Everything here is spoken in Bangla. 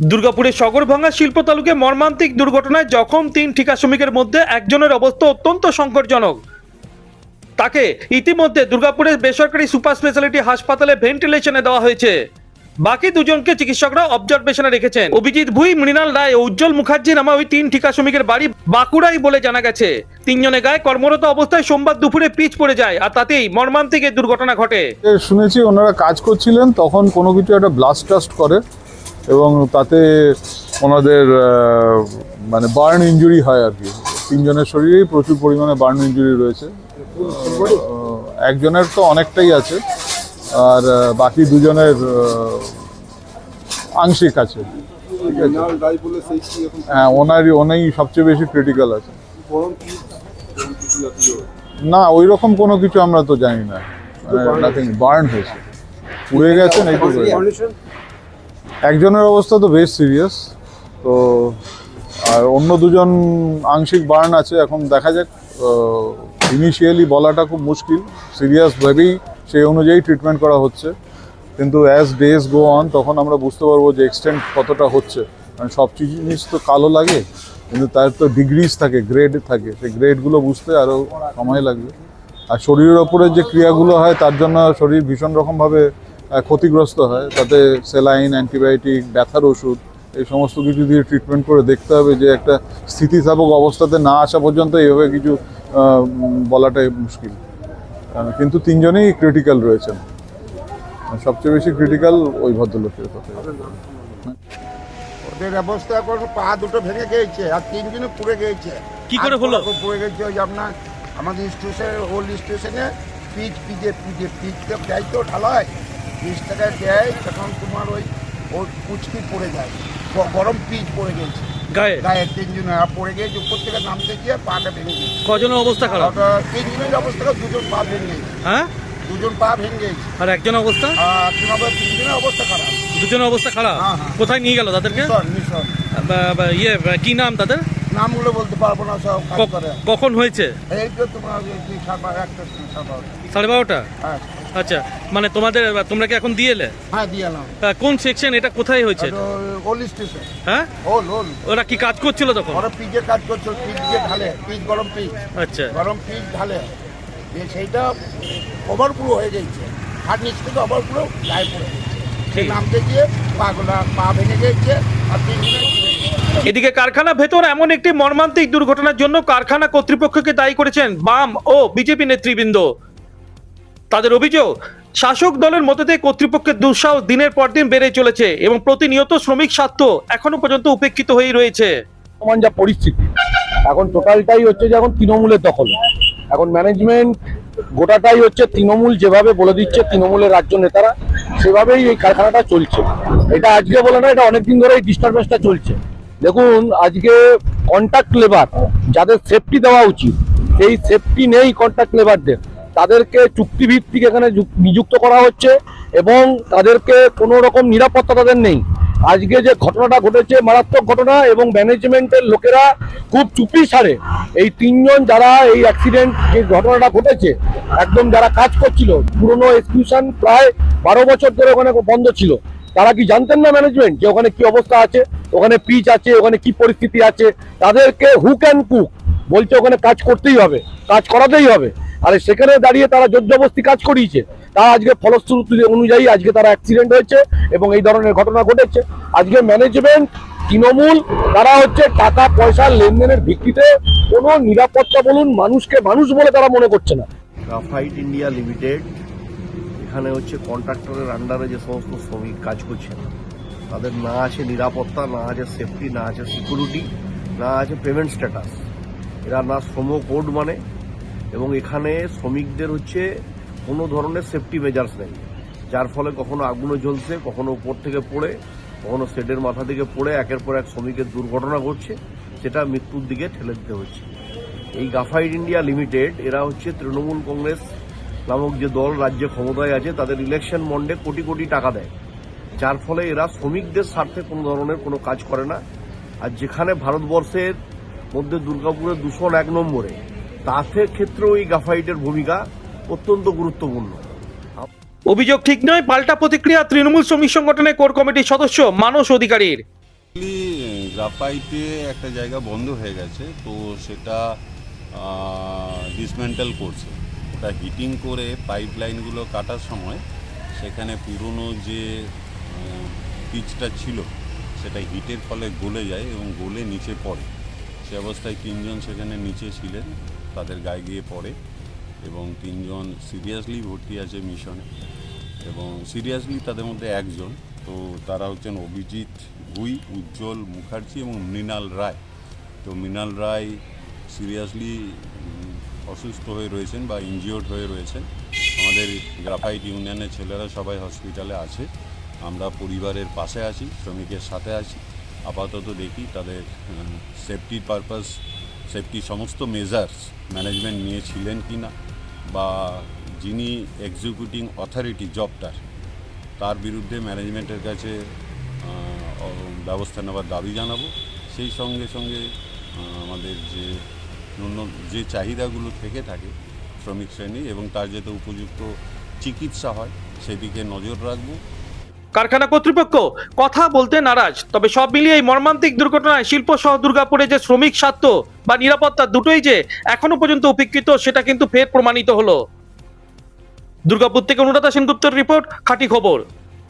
দুর্গাপুরের সগরভাঙ্গা শিল্প তালুকে মর্মান্তিক দুর্ঘটনায় জখম তিন ঠিকা শ্রমিকের মধ্যে একজনের অবস্থা অত্যন্ত সংকটজনক। তাকে ইতিমধ্যে দুর্গাপুরের বেসরকারি সুপার স্পেশালিটি হাসপাতালে ভেন্টিলেশনে দেওয়া হয়েছে। বাকি দুজনকে চিকিৎসকরা অবজারভেশনে রেখেছেন। অভিজিৎ ভুই, মৃণাল রায় ও উজ্জ্বল মুখার্জি নামা ওই তিন ঠিকা শ্রমিকের বাড়ি বাঁকুড়াই বলে জানা গেছে। তিনজনে গায়ে কর্মরত অবস্থায় সোমবার দুপুরে পিচ পড়ে যায় আর তাতেই মর্মান্তিক দুর্ঘটনা ঘটে। শুনেছি ওনারা কাজ করছিলেন, তখন কোনো কিছু একটা ব্লাস্ট টাস্ট করে। এবং তাতে ওনাদের মানে বার্ন ইঞ্জুরি হয় আর কি। তিনজনের শরীরেই প্রচুর পরিমাণে বার্ন ইঞ্জুরি রয়েছে। একজনের তো অনেকটাই আছে আর বাকি দুজনের আংশিক আছে। ঠিক হ্যাঁ ওনারই ওনাই সবচেয়ে বেশি ক্রিটিক্যাল আছে। না ওই রকম কোনো কিছু আমরা তো জানি না। নাথিং বার্ন হয়েছে। পুড়ে গেছেন এইটুকু কন্ডিশন একজনের অবস্থা তো বেশ সিরিয়াস তো আর অন্য দুজন আংশিক বার্ন আছে, এখন দেখা যাক ইনিশিয়ালি বলাটা খুব মুশকিল সিরিয়াস ভেবেই সেই অনুযায়ী ট্রিটমেন্ট করা হচ্ছে, কিন্তু অ্যাজ ডেজ গো অন তখন আমরা বুঝতে পারব যে এক্সটেন্ট কতটা হচ্ছে, কারণ সব জিনিস তো কালো লাগে, কিন্তু তার তো ডিগ্রিজ থাকে গ্রেড থাকে, সেই গ্রেডগুলো বুঝতে আরও সময় লাগবে। আর শরীরের ওপরে যে ক্রিয়াগুলো হয়, তার জন্য শরীর ভীষণ রকমভাবে ক্ষতিগ্রস্ত হয়। তাতে সেলাইন অ্যান্টিবায়োটিক ব্যথার ওষুধ এই সমস্ত কিছু দিয়ে ট্রিটমেন্ট করে দেখতে হবে যে একটা স্থিতিস্থাপক অবস্থাতে না আসা পর্যন্ত এইভাবে কিছু বলাটাই মুশকিল। কিন্তু তিনজনেই ক্রিটিক্যাল রয়েছেন। সবচেয়ে বেশি ক্রিটিক্যাল ওই ভদ্রলোকের কথা ওদের অবস্থা এখন পা দুটো ভেঙে গিয়েছে আর তিনজনে পুড়ে গিয়েছে। কি করে হলো? পুড়ে গেছে ওই আপনার আমাদের স্টেশনে ওল্ড স্টেশনে পিচ পিজে পিজে পিচটা দেয় তো ঢালাই। পিচ টাকা দেয় তখন তোমার ওই ওর কুচকি পড়ে যায়। গরম পিচ পড়ে গেছে। গায়ে? গায়ে তিনজনে পড়ে গিয়েছে উপর থেকে নামতে গিয়ে পাটা ভেঙে গেছে কজনের অবস্থা খারাপ? তিনজনের অবস্থা দুজন পা ভেঙে গেছে। হ্যাঁ? দুজন পা ভেঙে গেছে। আর একজনের অবস্থা? তিনজনের অবস্থা খারাপ। দুজনের অবস্থা খারাপ? হ্যাঁ, হ্যাঁ। কোথায় নিয়ে গেল তাদেরকে? ইয়ে কি নাম তাদের? নামগুলো বলতে পারব না সব কখন হয়েছে? এই তো তোমার সাড়ে বারোটা? হ্যাঁ। আচ্ছা মানে তোমাদের তোমরা কি এখন দিয়ে এলে? হ্যাঁ দিয়ে এলাম। কোন সেকশন এটা কোথায় হয়েছে ওল স্টেশন হ্যাঁ? ওল ওল ওরা কি কাজ করছিল তখন? ওরা পিজের কাজ করছ পিজ দিয়ে ঢালে পিজ গরম পিজ। আচ্ছা। গরম পিজ ঢালে। দিয়ে সেইটা ওভার পুরো হয়ে গেছে। আর নিচ থেকে ওভার পুরো গায়ে পড়ে গেছে। ঠিক। নামতে গিয়ে পাগুলা পা ভেঙে গেছে আর তিনজনে এদিকে কারখানা ভেতর এমন একটি মর্মান্তিক দুর্ঘটনার জন্য কারখানা কর্তৃপক্ষকে দায়ী করেছেন বাম ও বিজেপি নেতৃবৃন্দ। তাদের অভিযোগ, শাসক দলের মততে কর্তৃপক্ষের দুঃসাহস দিনের পর দিন বেড়ে চলেছে এবং প্রতিনিয়ত শ্রমিক স্বার্থ এখনও পর্যন্ত উপেক্ষিত হয়েই রয়েছে। যা পরিস্থিতি, এখন টোটালটাই হচ্ছে যে এখন তৃণমূলের দখল। এখন ম্যানেজমেন্ট গোটাটাই হচ্ছে তৃণমূল যেভাবে বলে দিচ্ছে তৃণমূলের রাজ্য নেতারা, সেভাবেই এই কারখানাটা চলছে। এটা আজকে বলে না, এটা অনেকদিন ধরে এই ডিস্টারবেন্সটা চলছে। দেখুন, আজকে কন্ট্রাক্ট লেবার যাদের সেফটি দেওয়া উচিত, সেই সেফটি নেই কন্ট্রাক্ট লেবারদের তাদেরকে চুক্তিভিত্তিক এখানে যুক- নিযুক্ত করা হচ্ছে এবং তাদেরকে কোনো রকম নিরাপত্তা তাদের নেই। আজকে যে ঘটনাটা ঘটেছে মারাত্মক ঘটনা এবং ম্যানেজমেন্টের লোকেরা খুব চুপি সারে। এই তিনজন যারা এই অ্যাক্সিডেন্ট যে ঘটনাটা ঘটেছে, একদম যারা কাজ করছিল, পুরনো এক্সকিউশন প্রায় বারো বছর ধরে ওখানে বন্ধ ছিল। তারা কি জানতেন না ম্যানেজমেন্ট যে ওখানে কি অবস্থা আছে, ওখানে পিচ আছে, ওখানে কি পরিস্থিতি আছে? তাদেরকে হুক অ্যান্ড কুক বলছে ওখানে কাজ করতেই হবে, কাজ করাতেই হবে। আরে সেখানে দাঁড়িয়ে তারা জোরজবস্তি কাজ করিয়েছে। তারা আজকে ফলশ্রুতি অনুযায়ী আজকে তারা অ্যাক্সিডেন্ট হয়েছে এবং এই ধরনের ঘটনা ঘটেছে। আজকে ম্যানেজমেন্ট তৃণমূল, তারা হচ্ছে টাকা পয়সার লেনদেনের ভিত্তিতে কোনো নিরাপত্তা বলুন মানুষকে মানুষ বলে তারা মনে করছে না। গ্রাফাইট ইন্ডিয়া লিমিটেড এখানে হচ্ছে কন্ট্রাক্টরের আন্ডারে যে সমস্ত শ্রমিক কাজ করছেন তাদের না আছে নিরাপত্তা, না আছে সেফটি না আছে সিকিউরিটি না আছে পেমেন্ট স্ট্যাটাস এরা না শ্রম কোড মানে এবং এখানে শ্রমিকদের হচ্ছে কোনো ধরনের সেফটি মেজার্স নেই। যার ফলে কখনো আগুনে জ্বলছে, কখনো উপর থেকে পড়ে, কখনো শেডের মাথা থেকে পড়ে, একের পর এক শ্রমিকের দুর্ঘটনা ঘটছে, সেটা মৃত্যুর দিকে ঠেলে দিতে হচ্ছে। এই গাফাইড ইন্ডিয়া লিমিটেড, এরা হচ্ছে তৃণমূল কংগ্রেস নামক যে দল রাজ্যে ক্ষমতায় আছে, তাদের ইলেকশন বন্ডে কোটি কোটি টাকা দেয়। যার ফলে এরা শ্রমিকদের স্বার্থে কোনো ধরনের কোনো কাজ করে না। আর যেখানে ভারতবর্ষের মধ্যে দুর্গাপুরের দূষণ এক নম্বরে তাতে ক্ষেত্রেও এই গাফাইটের ভূমিকা অত্যন্ত গুরুত্বপূর্ণ। অভিযোগ ঠিক নয় পাল্টা প্রতিক্রিয়া তৃণমূল শ্রমিক সংগঠনের কোর কমিটির সদস্য মানস অধিকারীর। গ্রাফাইটে একটা জায়গা বন্ধ হয়ে গেছে তো সেটা ডিসমেন্টাল করছে। ওটা হিটিং করে পাইপ লাইনগুলো কাটার সময় সেখানে পুরনো যে পিচটা ছিল সেটা হিটের ফলে গলে যায় এবং গলে নিচে পড়ে। সে অবস্থায় তিনজন সেখানে নিচে ছিলেন। তাদের গায়ে গিয়ে পড়ে এবং তিনজন সিরিয়াসলি ভর্তি আছে মিশনে এবং সিরিয়াসলি তাদের মধ্যে একজন। তো তারা হচ্ছেন অভিজিৎ ভুই, উজ্জ্বল মুখার্জি এবং মৃণাল রায়। তো মৃণাল রায় সিরিয়াসলি অসুস্থ হয়ে রয়েছেন বা ইনজিওর্ড হয়ে রয়েছেন। আমাদের গ্রাফাইট ইউনিয়নের ছেলেরা সবাই হসপিটালে আছে। আমরা পরিবারের পাশে আছি, শ্রমিকের সাথে আছি। আপাতত দেখি তাদের সেফটির পারপাস সেফটি সমস্ত মেজার্স ম্যানেজমেন্ট নিয়েছিলেন কি না? বা যিনি এক্সিকিউটিং অথরিটি জবটার তার বিরুদ্ধে ম্যানেজমেন্টের কাছে ব্যবস্থা নেওয়ার দাবি জানাব। সেই সঙ্গে সঙ্গে আমাদের যে ন্যূন, যে চাহিদাগুলো থেকে থাকে শ্রমিক শ্রেণি এবং তার যাতে উপযুক্ত চিকিৎসা হয়, সেদিকে নজর রাখব। কারখানা কর্তৃপক্ষ কথা বলতে নারাজ। তবে সব মিলিয়ে এই মর্মান্তিক দুর্ঘটনায় শিল্প সহ দুর্গাপুরে যে শ্রমিক স্বার্থ বা নিরাপত্তা দুটোই যে এখনও পর্যন্ত উপেক্ষিত, সেটা কিন্তু ফের প্রমাণিত হলো। দুর্গাপুর থেকে অনুরাধা সেনগুপ্তের রিপোর্ট, খাঁটি খবর।